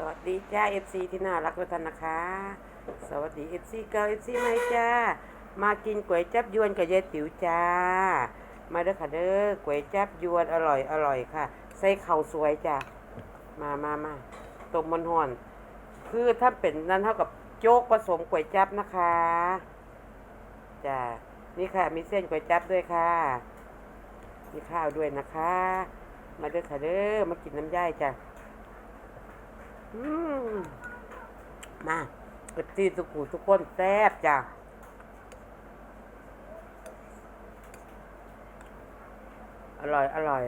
สวัสดีจ้าเอฟซีที่น่ารักทุกท่านนะคะ สวัสดีเอฟซีเก่าเอฟซีใหม่จ้า มากินก๋วยจับยวนกับยายติ๋วจ้า มาเด้อค่ะเด้อก๋วยจับยวนอร่อยอร่อยค่ะ ใส่ข้าวสวยจ้ามามามาต้มมันห่อน คือถ้าเป็นนั้นเท่ากับโจ๊กผสมก๋วยจับนะคะจ้านี่ค่ะมีเส้นก๋วยจับด้วยค่ะ มีข้าวด้วยนะคะ มาเด้อค่ะเด้อมากินน้ำย่ายจ้ะอื มาเอฟซีสุกูทุกคนแซ่บจ้ะอร่อย อร่อย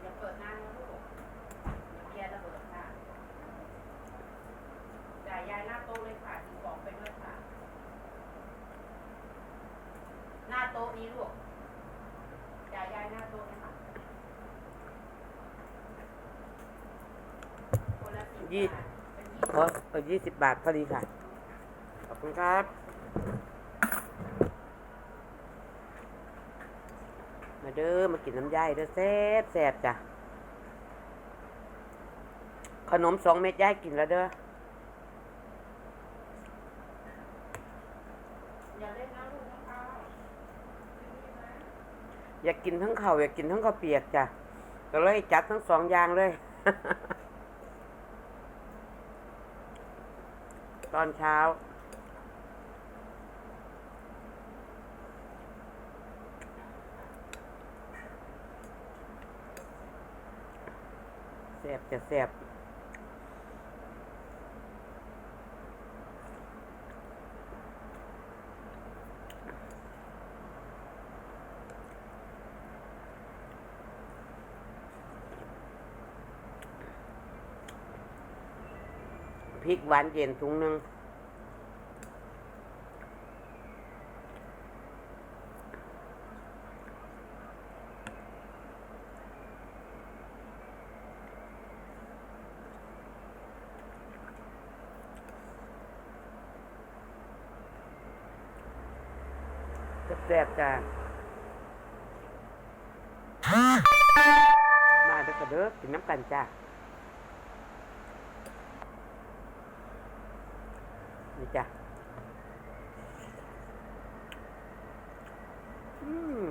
อย่าเปิดหน้านะลูกเดี๋ยวแกระเบิดค่ะ จ่ายยายหน้าโต๊ะเลยค่ะถือของไปด้วยค่ะ หน้าโต๊ะนี้ลูกจ่ายยายหน้าโต๊ะเลยค่ะคนละสิบ ยี่บาทเป็นยี่เอเออยี่สิบบาทพอดีค่ะ ขอบคุณครับ มาเด้อ มากินน้ำย่ายเด้อแซ่บแซ่บจ้ะ ขนมสองเม็ดย่ายกินแล้วเด้ออย่าเล่นนะลูกนะคะอยากกินทั้งข้าวอยากกินทั้งข้าวเปียกจ้ะก็เลยจัดทั้งสองอย่างเลย ตอนเช้าแซ่บจะแซ่บพริกหวานเย็นถุงหนึ่ง แซ่บจ้ามาเด้อกระเด้อกินน้ำกันจ้านี่จ้ะอืม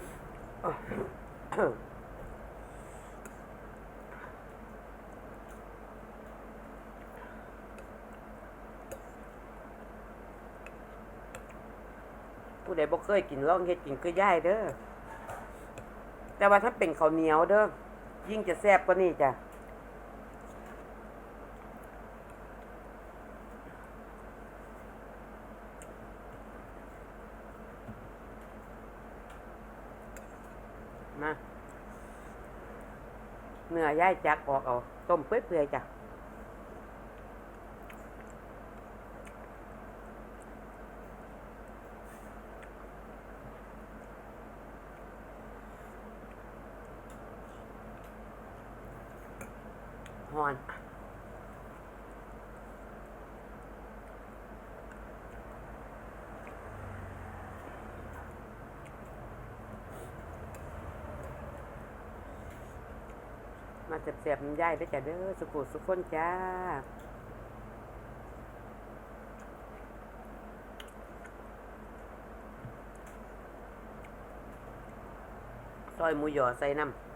อะ ผู้ใดบ่เคยกินลองเฮ็ดกินคือย่ายเด้อ แต่ว่าถ้าเป็นข้าวเหนียวเด้อ ยิ่งจะแซ่บกว่านี้จ้ะ มา เนื้อย่ายจักออกเอาต้มเปื่อยๆจ้ะฮอน มาเสียบๆย่ายได้จ้ะเด้อสุกุสุขคนจ้าซอยหมูหยอใส่น้ำ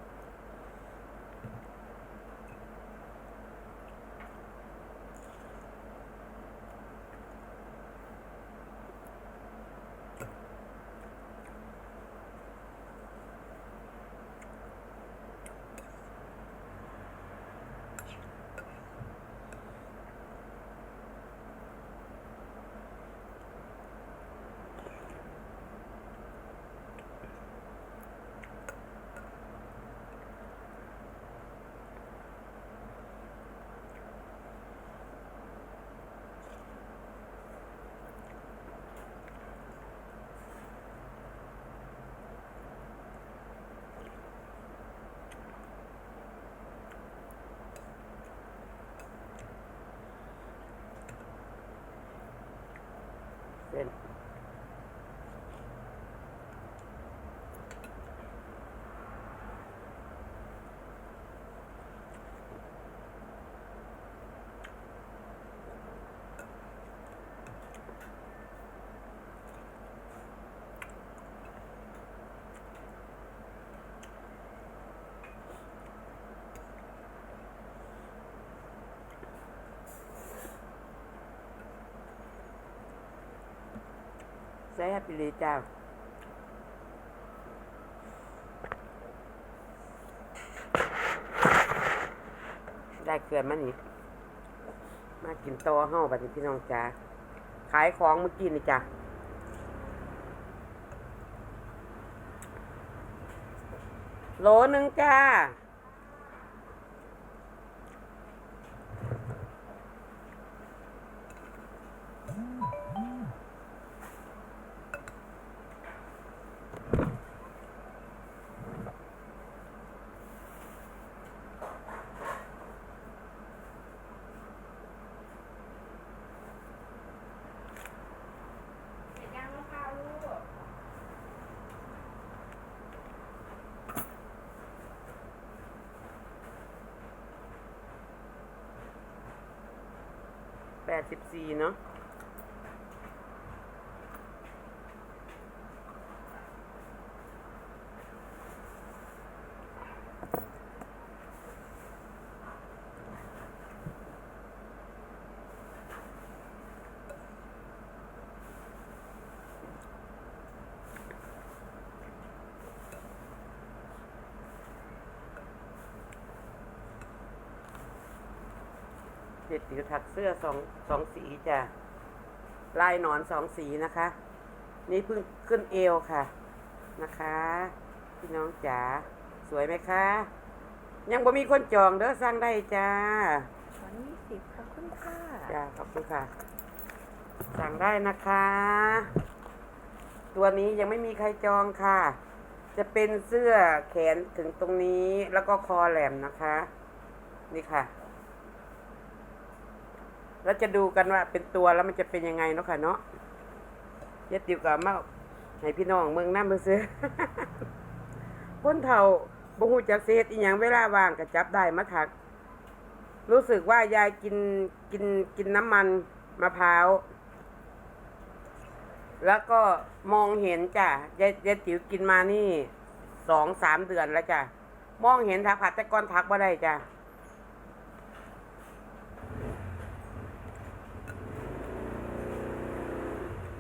แซ่บไปเลยจ้าได้เกลือมานี่ มากินโตอเฮ้าบัดนี้พี่น้องจ้าขายของเมื่อกี้นี่จ้ะโลหนึ่งจ้า แปดสิบสี่เนาะ เด็ดติวถักเสื้อสองสองสีจ้ะลายหนอนสองสีนะคะ นี่เพิ่งขึ้นเอวค่ะนะคะพี่น้องจ๋าสวยไหมคะ ยังบ่มีคนจองเด้อสร้างได้จ้าวันนี้สิบขอบคุณค่ะจ้าขอบคุณค่ะ สั่งได้นะคะ ตัวนี้ยังไม่มีใครจองค่ะ จะเป็นเสื้อแขนถึงตรงนี้แล้วก็คอแหลมนะคะ นี่ค่ะ แล้วจะดูกันว่าเป็นตัวแล้วมันจะเป็นยังไงเนาะค่ะเนาะเย็ดติวกับมาให้พี่น้องเมืองน้ำมืองซื้อพ้นเท่าบ่ฮู้จักเศษอีหยังเวลาว่างก็จับได้มาถัก รู้สึกว่ายายกินกินกินน้ำมันมะพร้าว แล้วก็มองเห็นจ้ะยายยายติ๋วกินมานี่สองสามเดือนแล้วจ้ะ มองเห็นทักผัดแต่ก้อนทักว่าได้จ้ะ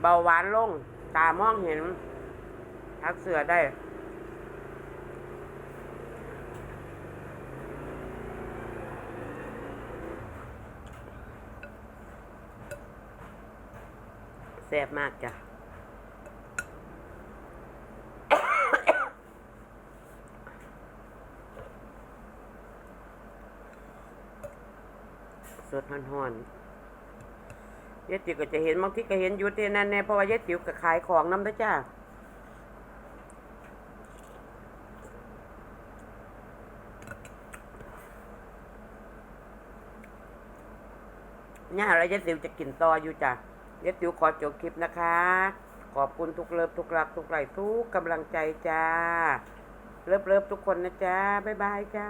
เบาหวานลง ตามองเห็น ทักเสือได้ แซ่บมากจ้ะสดหอนๆ ยายติ๋วก็จะเห็นบางทีก็เห็นอยู่ที่นั่นแน่เพราะว่ายายติ๋วก็ขายของน้ำเด้อจ้าเนี่ยอะไรยายติ๋วจะกินต่ออยู่จ้ะยายติ๋วขอจบคลิปนะคะ ขอบคุณทุกเลิฟทุกรักทุกไหลทุกกำลังใจจ้า เลิฟเลิฟทุกคนนะจ้าบ๊ายบายจ้า